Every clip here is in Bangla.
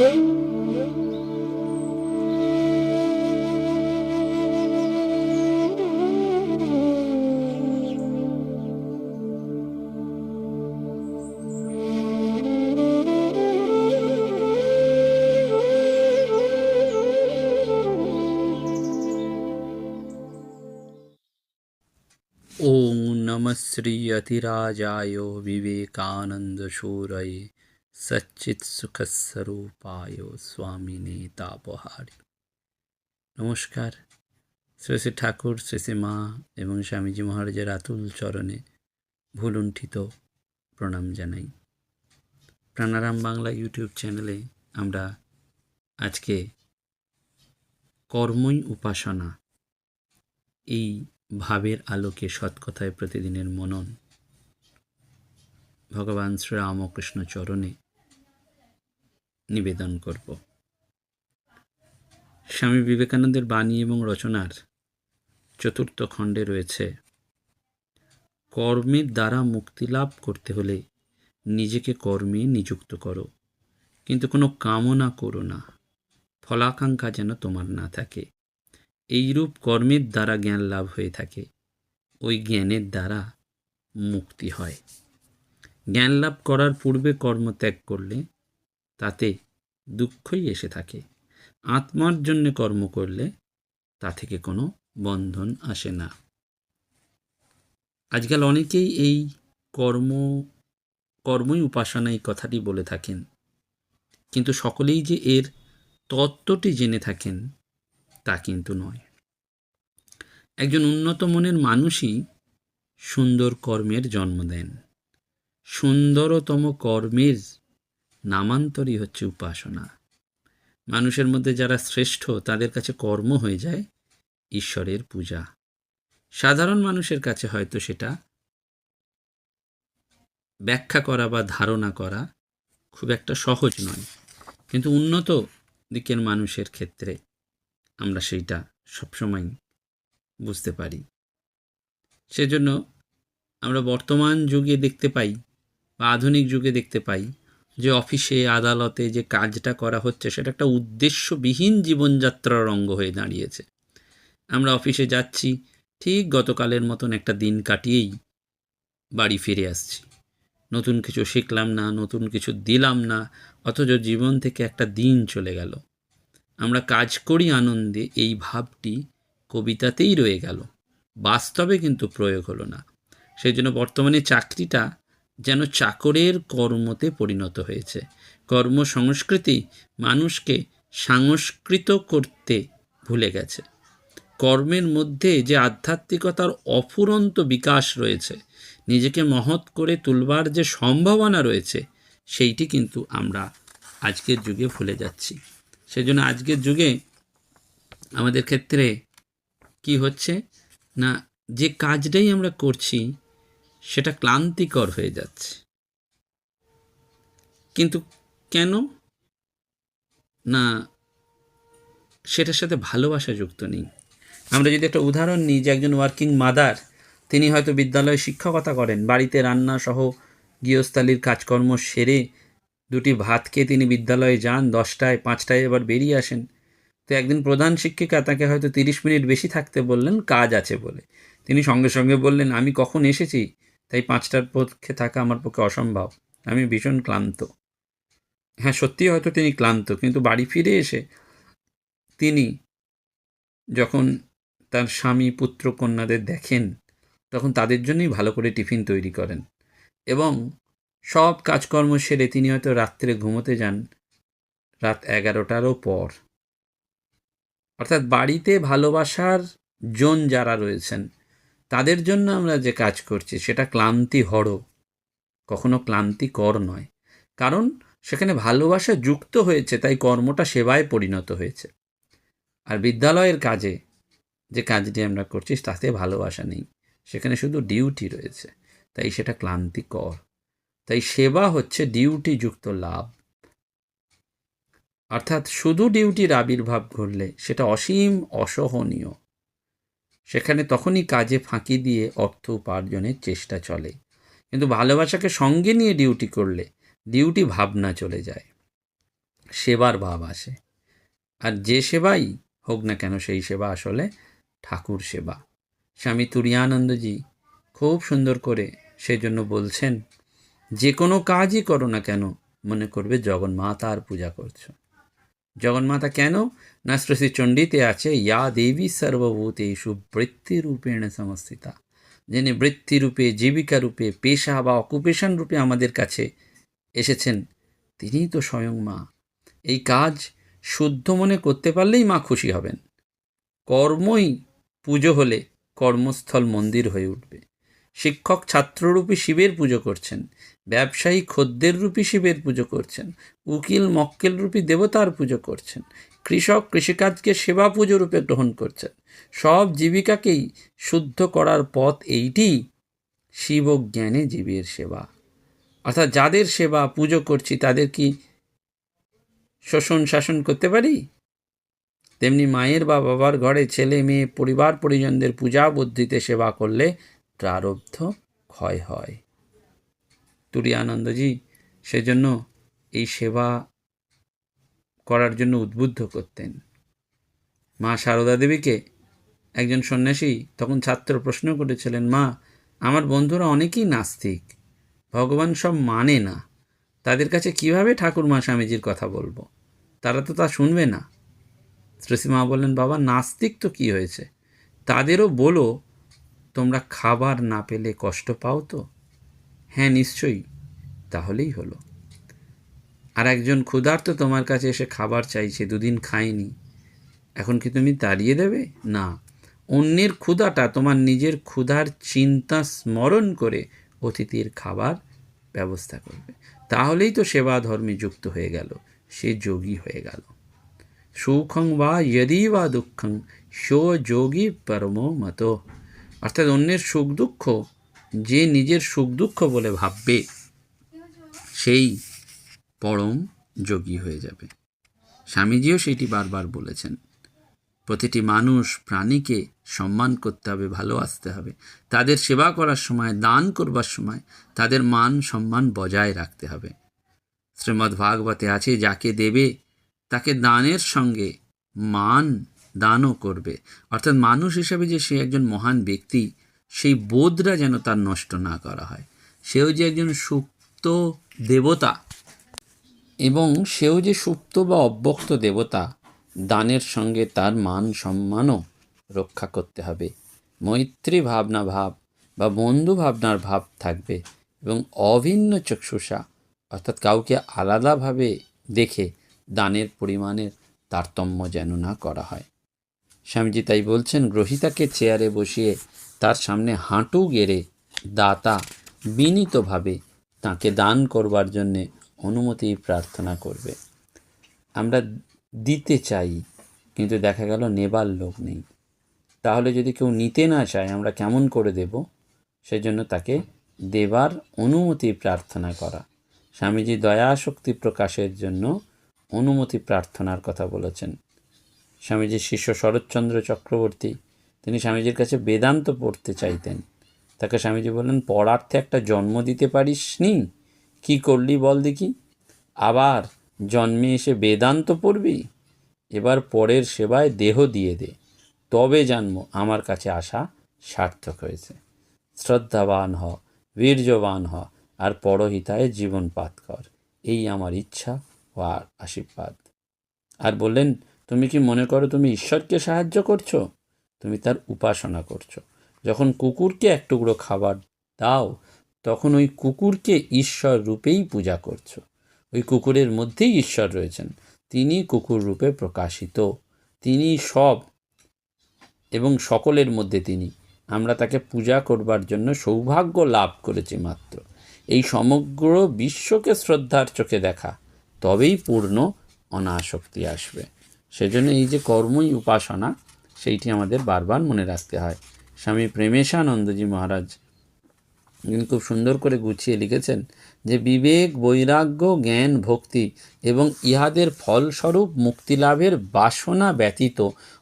ॐ नमः श्रीयतिराजाय विवेकानन्दशूरये সচ্চিৎসুখস্বরূপায় স্বামিনে তাপহারি নমস্কার শ্রী শ্রী ঠাকুর শ্রী শ্রী মা এবং স্বামীজি মহারাজের আতুল চরণে ভুলুণ্ঠিত প্রণাম জানাই। প্রাণারাম বাংলা ইউটিউব চ্যানেলে আমরা আজকে কর্মই উপাসনা, এই ভাবের আলোকে সৎকথায় প্রতিদিনের মনন, ভগবান শ্রীরামকৃষ্ণ চরণে নিবেদন করব। স্বামী বিবেকানন্দের বাণী এবং রচনার চতুর্থ খণ্ডে রয়েছে, কর্মের দ্বারা মুক্তি লাভ করতে হলে নিজেকে কর্মে নিযুক্ত করো, কিন্তু কোনো কামনা করো না, ফলাকাঙ্ক্ষা যেন তোমার না থাকে। এইরূপ কর্মের দ্বারা জ্ঞান লাভ হয়ে থাকে, ওই জ্ঞানের দ্বারা মুক্তি হয়। জ্ঞান লাভ করার পূর্বে কর্ম ত্যাগ করলে তাতে দুঃখই এসে থাকে। আত্মার জন্য কর্ম করলে তা থেকে কোনো বন্ধন আসে না। আজকাল অনেকেই এই কর্ম, কর্মই উপাসনা এই কথাটি বলে থাকেন। কিন্তু সকলেই যে এর তত্ত্বটি জেনে থাকেন তা কিন্তু নয়। একজন উন্নত মনের মানুষই সুন্দর কর্মের জন্ম দেন। সুন্দরতম কর্মের নামান্তরই হচ্ছে উপাসনা। মানুষের মধ্যে যারা শ্রেষ্ঠ, তাদের কাছে কর্ম হয়ে যায় ঈশ্বরের পূজা। সাধারণ মানুষের কাছে হয়তো সেটা ব্যাখ্যা করা বা ধারণা করা খুব একটা সহজ নয়। কিন্তু উন্নত দিকের মানুষের ক্ষেত্রে আমরা সেইটা সবসময় বুঝতে পারি। সেজন্য আমরা বর্তমান যুগে দেখতে পাই বা আধুনিক যুগে দেখতে পাই যে অফিসে, আদালতে যে কাজটা করা হচ্ছে, সেটা একটা উদ্দেশ্যবিহীন জীবনযাত্রার অঙ্গ হয়ে দাঁড়িয়েছে। আমরা অফিসে যাচ্ছি, ঠিক গতকালের মতন একটা দিন কাটিয়েই বাড়ি ফিরে আসছি। নতুন কিছু শিখলাম না, নতুন কিছু দিলাম না, অথচ জীবন থেকে একটা দিন চলে গেল। আমরা কাজ করি আনন্দে, এই ভাবটি কবিতাতেই রয়ে গেল। বাস্তবে কিন্তু প্রয়োগ হলো না। সেই জন্য বর্তমানে চাকরিটা যেন চাকরের কর্মতে পরিণত হয়েছে। কর্মসংস্কৃতি মানুষকে সংস্কৃত করতে ভুলে গেছে। কর্মের মধ্যে যে আধ্যাত্মিকতার অফুরন্ত বিকাশ রয়েছে, নিজেকে মহৎ করে তুলবার যে সম্ভাবনা রয়েছে, সেইটি কিন্তু আমরা আজকের যুগে ভুলে যাচ্ছি। সেজন্য আজকের যুগে আমাদের ক্ষেত্রে কি হচ্ছে না, যে কাজটাই আমরা করছি সেটা ক্লান্তিকর হয়ে যাচ্ছে। কিন্তু কেন? না, সেটার সাথে ভালোবাসা যুক্ত নেই। আমরা যদি একটা উদাহরণ নিই যে একজন ওয়ার্কিং মাদার তিনি হয়তো বিদ্যালয়ে শিক্ষকতা করেন, বাড়িতে রান্না সহ গৃহস্থালির কাজকর্ম সেরে দুটি ভাত খেয়ে তিনি বিদ্যালয়ে যান, দশটায়, পাঁচটায় এবার বেরিয়ে আসেন। তো একদিন প্রধান শিক্ষিকা তাকে হয়তো তিরিশ মিনিট বেশি থাকতে বললেন, কাজ আছে বলে। তিনি সঙ্গে সঙ্গে বললেন, আমি কখন এসেছি? তাই পাঁচটার পক্ষে থাকা আমার পক্ষে অসম্ভব। আমি ভীষণ ক্লান্ত। হ্যাঁ সত্যি হয়তো তিনি ক্লান্ত, কিন্তু বাড়ি ফিরে এসে তিনি যখন তার স্বামী, পুত্র, কন্যাদের দেখেন, তখন তাদের জন্যই ভালো করে টিফিন তৈরি করেন এবং সব কাজকর্ম সেরে তিনি হয়তো রাত্রে ঘুমোতে যান রাত এগারোটারও পর। অর্থাৎ বাড়িতে ভালোবাসার জন যারা রয়েছেন তাদের জন্য আমরা যে কাজ করছি, সেটা ক্লান্তি হড় কখনো ক্লান্তিকর নয়। কারণ সেখানে ভালোবাসা যুক্ত হয়েছে, তাই কর্মটা সেবায় পরিণত হয়েছে। আর বিদ্যালয়ের কাজে যে কাজটি আমরা করছি, তাতে ভালোবাসা নেই। সেখানে শুধু ডিউটি রয়েছে, তাই সেটা ক্লান্তিকর। তাই সেবা হচ্ছে ডিউটি যুক্ত লাভ। অর্থাৎ শুধু ডিউটির আবির্ভাব ঘটলে সেটা অসীম অসহনীয়। সেখানে তখনই কাজে ফাঁকি দিয়ে অর্থ উপার্জনের চেষ্টা চলে। কিন্তু ভালোবাসাকে সঙ্গে নিয়ে ডিউটি করলে ডিউটি ভাবনা চলে যায়। সেবার ভাব আসে। আর যে সেবাই হোক না কেন সেই সেবা আসলে ঠাকুর সেবা। স্বামী তুরিয়ানন্দজি খুব সুন্দর করে সেজন্য বলছেন, যে কোনো কাজই করো না কেন, মনে করবে জগন্মাতার পূজা করছ। জগন্মাতা কেন না শ্রী চণ্ডীতে আছে ইয়া দেবী সর্বভূতেষু বৃত্তিরূপেণ সমস্থিতা যিনি বৃত্তিরূপে জীবিকা রূপে পেশা বা অকুপেশন রূপে আমাদের কাছে এসেছেন তিনিই তো স্বয়ং মা এই কাজ শুদ্ধ মনে করতে পারলেই মা খুশি হবেন। কর্মই পুজো হলে কর্মস্থল মন্দির হয়ে উঠবে। শিক্ষক ছাত্ররূপী শিবের পুজো করছেন। ব্যবসায়ী খদ্দের রূপী শিবের পুজো করছেন, উকিল মক্কেল রূপী দেবতার পুজো করছেন, কৃষক কৃষিকাজকে সেবা পুজো রূপে গ্রহণ করছেন। সব জীবিকাকেই শুদ্ধ করার পথ এইটি, শিব জ্ঞানে জীবের সেবা। অর্থাৎ যাদের সেবা পুজো করছি, তাদের কি শোষণ শাসন করতে পারি? তেমনি মায়ের বা বাবার ঘরে ছেলে, মেয়ে, পরিবার, পরিজনদের পূজা বুদ্ধিতে সেবা করলে প্রারব্ধ ক্ষয় হয়। তুরিয়ানন্দজি সেজন্য এই সেবা করার জন্য উদ্বুদ্ধ করতেন। মা সারদা দেবীকে একজন সন্ন্যাসী তখন ছাত্র প্রশ্ন করেছিলেন, মা, আমার বন্ধুরা অনেকেই নাস্তিক, ভগবান সব মানে না, তাদের কাছে কীভাবে ঠাকুর মা স্বামীজির কথা বলব? তারা তো তা শুনবে না। শ্রীসীমা বললেন, বাবা, নাস্তিক তো কি হয়েছে? তাদেরও বলো, তোমরা খাবার না পেলে কষ্ট পাও তো? হ্যাঁ নিশ্চয়ই। তাহলেই হলো। আর একজন ক্ষুধার্ত তোমার কাছে এসে খাবার চাইছে, দুদিন খায়নি। এখন কি তুমি তাড়িয়ে দেবে? না। অন্যের ক্ষুধাটা তোমার নিজের ক্ষুধার চিন্তা স্মরণ করে অতিথির খাবার ব্যবস্থা করবে। তাহলেই তো সেবা ধর্মে যুক্ত হয়ে গেল। সে যোগী হয়ে গেল। সুখং বা যদি বা দুঃখং সো যোগী পরমো মতো। অর্থাৎ অন্যের সুখ দুঃখ যে নিজের সুখ দুঃখ বলে ভাববে, সেই পরম যোগী হয়ে যাবে। স্বামীজিও সেটি বারবার বলেছেন। প্রতিটি মানুষ প্রাণীকে সম্মান করতে হবে ভালোবাসতে হবে। তাদের সেবা করার সময়, দান করবার সময় তাদের মান সম্মান বজায় রাখতে হবে। শ্রীমদ্ ভাগবতে আছে, যাকে দেবে, তাকে দানের সঙ্গে মান দানও করবে। অর্থাৎ মানুষ হিসেবে যে সে একজন মহান ব্যক্তি সেই বোধরা যেন তার নষ্ট না করা হয়। সেও যে একজন সুপ্ত দেবতা এবং সেও যে সুপ্ত বা অব্যক্ত দেবতা, দানের সঙ্গে তার মান সম্মানও রক্ষা করতে হবে। মৈত্রী ভাবনা ভাব বা বন্ধু ভাবনার ভাব থাকবে এবং অভিন্ন চক্ষুষা, অর্থাৎ কাউকে আলাদাভাবে দেখে দানের পরিমাণের তারতম্য যেন না করা হয়। স্বামীজি তাই বলছেন, গ্রহিতাকে চেয়ারে বসিয়ে তার সামনে হাঁটু গেড়ে দাতা বিনীতভাবে তাকে দান করবার জন্যে অনুমতি প্রার্থনা করবে। আমরা দিতে চাই, কিন্তু দেখা গেল নেবার লোক নেই। তাহলে যদি কেউ নিতে না চায়, আমরা কেমন করে দেব? সেজন্য তাকে দেবার অনুমতি প্রার্থনা করা। স্বামীজি দয়া শক্তি প্রকাশের জন্য অনুমতি প্রার্থনার কথা বলেছেন। স্বামীজি শিষ্য শরৎচন্দ্র চক্রবর্তী তিনি স্বামীজির কাছে বেদান্ত পড়তে চাইতেন। তাকে স্বামীজি বললেন, পড়ার্থে একটা জন্ম দিতে পারিস নি কী করলি বল দেখি। আবার জন্মে এসে বেদান্ত পড়বি? এবার পরের সেবায় দেহ দিয়ে দে। তবে জন্ম আমার কাছে আসা সার্থক হয়েছে। শ্রদ্ধাবান হ, বীর্যবান হ, আর পরহিতায় জীবন পাত কর। এই আমার ইচ্ছা ও আর আশীর্বাদ। আর বললেন, তুমি কি মনে করো তুমি ঈশ্বরকে সাহায্য করছ? তুমি তার উপাসনা করছ। যখন কুকুরকে এক টুকরো খাবার দাও, তখন ওই কুকুরকে ঈশ্বর রূপেই পূজা করছ। ওই কুকুরের মধ্যেই ঈশ্বর রয়েছেন। তিনি কুকুর রূপে প্রকাশিত। তিনি সব এবং সকলের মধ্যে তিনি। আমরা তাকে পূজা করবার জন্য সৌভাগ্য লাভ করেছি মাত্র। এই সমগ্র বিশ্বকে শ্রদ্ধার চোখে দেখা, তবেই পূর্ণ অনাসক্তি আসবে। সেজন্য এই যে কর্মই উপাসনা সেইটি আমাদের বারবার মনে রাখতে হয়। স্বামী প্রেমেশানন্দজি মহারাজ খুব সুন্দর করে গুছিয়ে লিখেছেন যে, বিবেক, বৈরাগ্য, জ্ঞান, ভক্তি এবং ইহাদের ফলস্বরূপ মুক্তিলাভের বাসনা ব্যতীত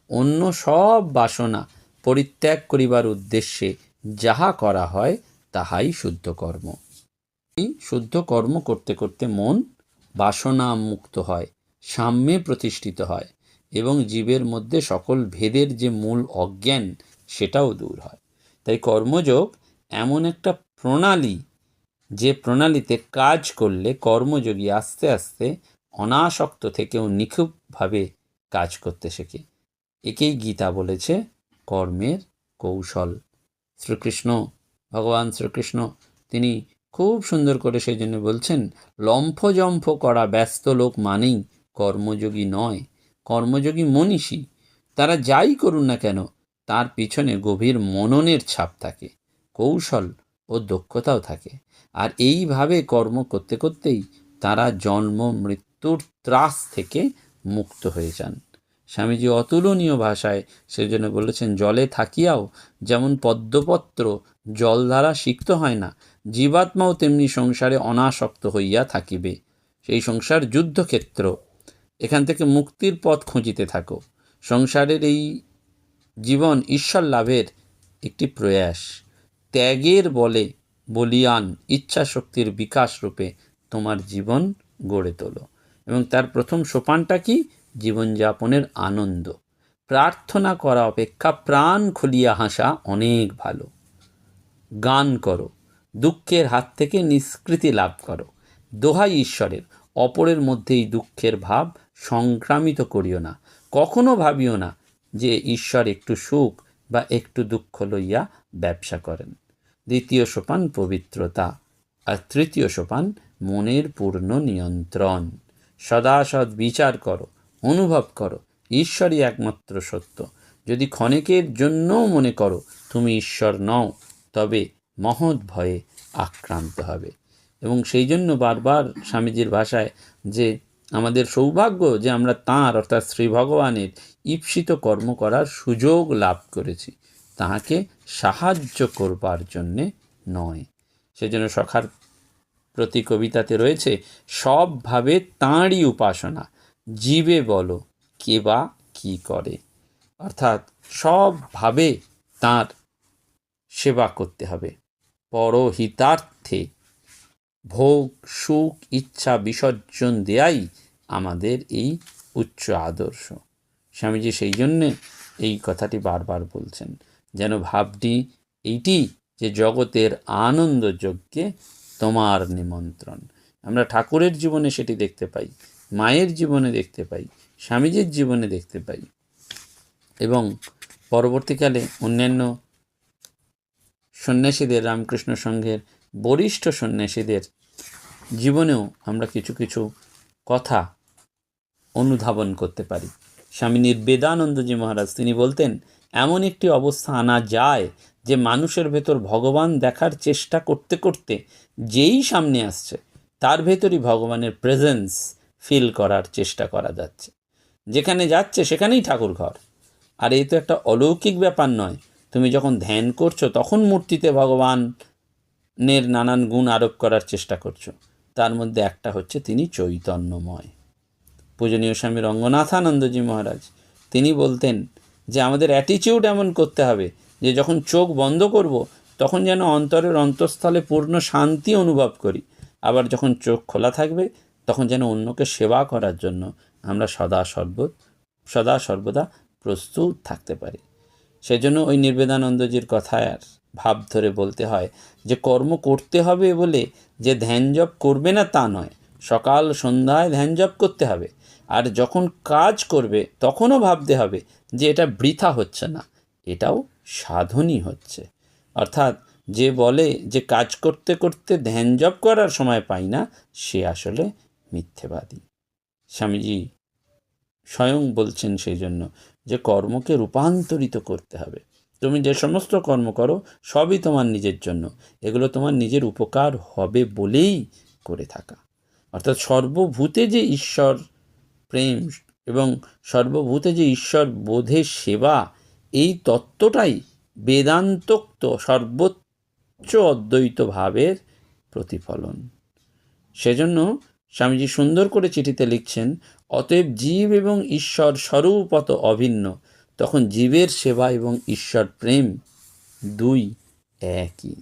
অন্য সব বাসনা পরিত্যাগ করিবার উদ্দেশ্যে যাহা করা হয় তাহাই শুদ্ধ কর্ম। এই শুদ্ধ কর্ম করতে করতে মন বাসনা মুক্ত হয়, সাম্যে প্রতিষ্ঠিত হয়। এবং জীবের মধ্যে সকল ভেদের যে মূল অজ্ঞান, সেটাও দূর হয়। তাই কর্মযোগ এমন একটা প্রণালী, যে প্রণালীতে কাজ করলে কর্মযোগী আস্তে আস্তে অনাসক্ত থেকেও নিখুঁতভাবে কাজ করতে শেখে। একেই গীতা বলেছে, কর্মের কৌশল। শ্রীকৃষ্ণ, ভগবান শ্রীকৃষ্ণ, তিনি খুব সুন্দর করে সেই জন্য বলছেন, লম্ফজম্ফ করা ব্যস্ত লোক মানেই কর্মযোগী নয় কর্মযোগী মনীষী, তারা যাই করুন না কেন, তার পিছনে গভীর মননের ছাপ থাকে, কৌশল ও দক্ষতাও থাকে। আর এইভাবে কর্ম করতে করতেই তারা জন্ম, মৃত্যুর ত্রাস থেকে মুক্ত হয়ে যান। স্বামীজি অতুলনীয় ভাষায় সেজন্য বলেছেন, জলে থাকিয়াও যেমন পদ্মপত্র জল দ্বারা সিক্ত হয় না, জীবাত্মাও তেমনি সংসারে অনাসক্ত হইয়া থাকিবে। সেই সংসার যুদ্ধক্ষেত্র এখান থেকে মুক্তির পথ খুঁজিতে থাকো। সংসারের এই জীবন ঈশ্বর লাভের একটি প্রয়াস। ত্যাগের বলে বলিয়ান ইচ্ছা শক্তির বিকাশ রূপে তোমার জীবন গড়ে তোলো। এবং তার প্রথম সোপানটা কি? জীবনযাপনের আনন্দ। প্রার্থনা করা অপেক্ষা প্রাণ খুলিয়া হাসা অনেক ভালো। গান করো। দুঃখের হাত থেকে নিষ্কৃতি লাভ করো। দোহাই ঈশ্বরের। অপরের মধ্যেই দুঃখের ভাব সংক্রামিত করিও না। কখনো ভাবিও না যে ঈশ্বর একটু সুখ বা একটু দুঃখ লইয়া ব্যবসা করেন। দ্বিতীয় সোপান পবিত্রতা আর তৃতীয় সোপান মনের পূর্ণ নিয়ন্ত্রণ। সদা সৎ বিচার করো, অনুভব করো, ঈশ্বরই একমাত্র সত্য। যদি ক্ষণেকের জন্যও মনে করো তুমি ঈশ্বর নও, তবে মহৎ ভয়ে আক্রান্ত হবে। এবং সেই জন্য বারবার স্বামীজির ভাষায় যে আমাদের সৌভাগ্য যে আমরা তাঁর, অর্থাৎ শ্রী ভগবানের ঈপ্সিত কর্ম করার সুযোগ লাভ করেছি। তাহাকে সাহায্য করবার জন্যে নয়। সেজন্য সখার প্রতি কবিতাতে রয়েছে, সবভাবে তাঁরই উপাসনা, জীবে বলো কে বা কী করে। অর্থাৎ সবভাবে তাঁর সেবা করতে হবে। পরহিতার্থে ভোগ, সুখ, ইচ্ছা, বিসর্জন দেয়াই আমাদের এই উচ্চ আদর্শ। স্বামীজি সেই জন্যে এই কথাটি বারবার বলছেন, যেন ভাবটি এইটি যে জগতের আনন্দ যজ্ঞে তোমার নিমন্ত্রণ। আমরা ঠাকুরের জীবনে সেটি দেখতে পাই, মায়ের জীবনে দেখতে পাই, স্বামীজির জীবনে দেখতে পাই এবং পরবর্তীকালে অন্যান্য সন্ন্যাসীদের, রামকৃষ্ণ সংঘের বরিষ্ঠ সন্ন্যাসীদের জীবনেও আমরা কিছু কিছু কথা অনুধাবন করতে পারি। স্বামী নির্বেদানন্দজি মহারাজ তিনি বলতেন, এমন একটি অবস্থা আনা যায় যে মানুষের ভেতর ভগবান দেখার চেষ্টা করতে করতে যেই সামনে আসছে, তার ভেতরই ভগবানের প্রেজেন্স ফিল করার চেষ্টা করা যাচ্ছে। যেখানে যাচ্ছে সেখানেই ঠাকুর ঘর। আর এই তো একটা অলৌকিক ব্যাপার নয়। তুমি যখন ধ্যান করছ, তখন মূর্তিতে ভগবানের নানান গুণ আরোপ করার চেষ্টা করছ। তার মধ্যে একটা হচ্ছে তিনি চৈতন্যময়। পূজনীয় স্বামী রঙ্গনাথানন্দজি মহারাজ, তিনি বলতেন যে আমাদের অ্যাটিচিউড এমন করতে হবে যে যখন চোখ বন্ধ করব, তখন যেন অন্তরের অন্তঃস্থলে পূর্ণ শান্তি অনুভব করি। আবার যখন চোখ খোলা থাকবে, তখন যেন অন্যকে সেবা করার জন্য আমরা সদা সর্ব, সদা সর্বদা প্রস্তুত থাকতে পারি। সেজন্য ওই নির্বেদানন্দজির কথায় ভাব ধরে বলতে হয় যে কর্ম করতে হবে বলে যে ধ্যান জপ করবে না তা নয়। সকাল সন্ধ্যায় ধ্যান জপ করতে হবে। আর যখন কাজ করবে তখনও ভাবতে হবে যে এটা বৃথা হচ্ছে না, এটাও সাধনই হচ্ছে। অর্থাৎ যে বলে যে কাজ করতে করতে ধ্যান জপ করার সময় পাই না, সে আসলে মিথ্যেবাদী। স্বামীজি স্বয়ং বলছেন সেই জন্য যে কর্মকে রূপান্তরিত করতে হবে। তুমি যে সমস্ত কর্ম করো, সবই তোমার নিজের জন্য। এগুলো তোমার নিজের উপকার হবে বলেই করে থাকা। অর্থাৎ সর্বভূতে যে ঈশ্বর প্রেম এবং সর্বভূতে যে ঈশ্বর বোধের সেবা, এই তত্ত্বটাই বেদান্তোক্ত সর্বোচ্চ অদ্বৈত ভাবের প্রতিফলন। সেজন্য স্বামীজি সুন্দর করে চিঠিতে লিখছেন, অতএব জীব এবং ঈশ্বর স্বরূপত অভিন্ন। তখন জীবের সেবা এবং ঈশ্বর প্রেম দুই একই।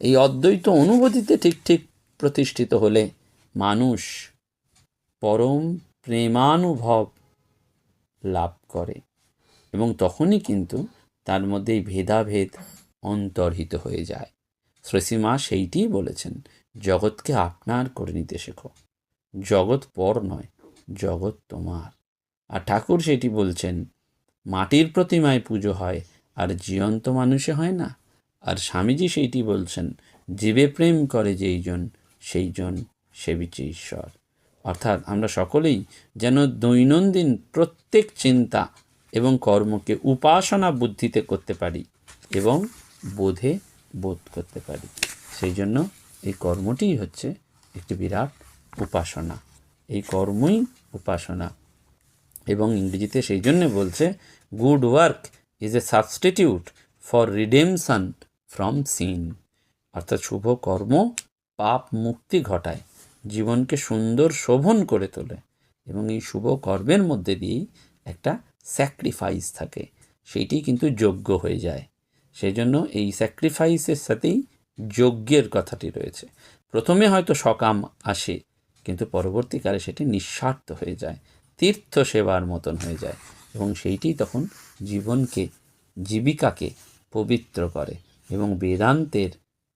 এই অদ্বৈত অনুভূতিতে ঠিক ঠিক প্রতিষ্ঠিত হলে মানুষ পরম প্রেমানুভব লাভ করে এবং তখনই কিন্তু তার মধ্যে ভেদাভেদ অন্তর্হিত হয়ে যায়। শ্রেষীমা সেইটিই বলেছেন, জগৎকে আপনার করে নিতে শেখো। জগৎ পর নয়, জগৎ তোমার। আর ঠাকুর সেটি বলছেন, মাটির প্রতিমায় পুজো হয়, আর জীবন্ত মানুষে হয় না। আর স্বামীজি সেইটি বলছেন, জীবে প্রেম করে যেইজন সেইজন সেবিছে ঈশ্বর। অর্থাৎ আমরা সকলেই যেন দৈনন্দিন প্রত্যেক চিন্তা এবং কর্মকে উপাসনা বুদ্ধিতে করতে পারি এবং বোধে বোধ করতে পারি। সেই জন্য এই কর্মটিই হচ্ছে একটি বিরাট উপাসনা। এই কর্মই উপাসনা। এবং ইংরেজিতে সেই জন্যে বলছে, good work is a substitute for redemption from sin. অর্থাৎ শুভ কর্ম পাপ মুক্তি ঘটায়, জীবনকে সুন্দর শোভন করে তোলে। এবং এই শুভ কর্মের মধ্যে দিয়েই একটা স্যাক্রিফাইস থাকে। সেইটি কিন্তু যোগ্য হয়ে যায়। সেই জন্য এই স্যাক্রিফাইসের সাথেই যজ্ঞের কথাটি রয়েছে। প্রথমে হয়তো সকাম আসে কিন্তু পরবর্তীকালে সেটি নিঃস্বার্থ হয়ে যায় তীর্থ সেবার মতন হয়ে যায় এবং সেইটি তখন জীবনকে, জীবিকাকে পবিত্র করে এবং বেদান্তের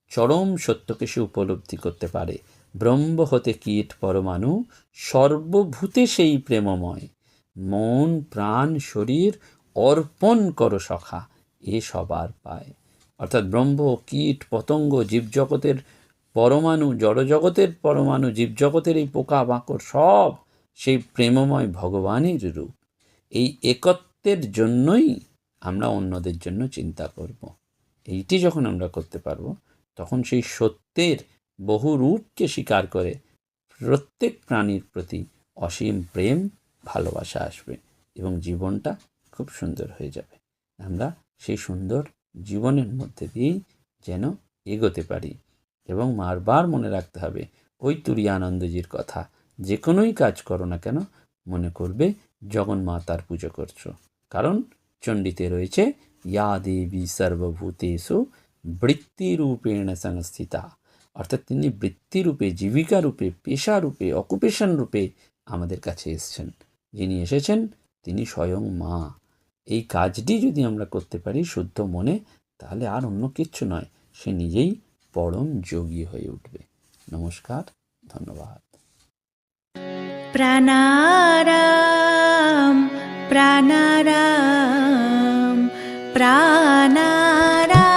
চরম সত্যকে সে উপলব্ধি করতে পারে। ব্রহ্ম হতে কীট পরমাণু, সর্বভূতে সেই প্রেমময়। মন, প্রাণ, শরীর অর্পণ করো সখা, এ সবার পায়। অর্থাৎ ব্রহ্ম, কীট, পতঙ্গ, জীবজগতের পরমাণু, জড়জগতের পরমাণু, জীবজগতের এই পোকা মাকড় সব সেই প্রেমময় ভগবানের রূপ। এই একত্বের জন্যই আমরা অন্যদের জন্য চিন্তা করব। এইটি যখন আমরা করতে পারব, তখন সেই সত্যের বহু রূপকে স্বীকার করে প্রত্যেক প্রাণীর প্রতি অসীম প্রেম, ভালোবাসা আসবে এবং জীবনটা খুব সুন্দর হয়ে যাবে। আমরা সেই সুন্দর জীবনের মধ্যে দিয়েই যেন এগোতে পারি। এবং বারবার মনে রাখতে হবে, ওই তুরিয়ানন্দজির কথা। যে কোনোই কাজ করো না কেন, মনে করবে জগন্মাতার পুজো করছ। কারণ চণ্ডীতে রয়েছে, ইয়া দেবী সর্বভূতেষু বৃত্তিরূপেণ সংস্থিতা। অর্থাৎ তিনি বৃত্তিরূপে জীবিকা রূপে পেশা রূপে অকুপেশন রূপে আমাদের কাছে এসছেন। যিনি এসেছেন, তিনি স্বয়ং মা। এই কাজটি যদি আমরা করতে পারি শুদ্ধ মনে, তাহলে আর অন্য কিচ্ছু নয়। সে নিজেই পরম যোগী হয়ে উঠবে। নমস্কার ধন্যবাদ। প্রাণারাম প্রাণারাম প্রাণারাম।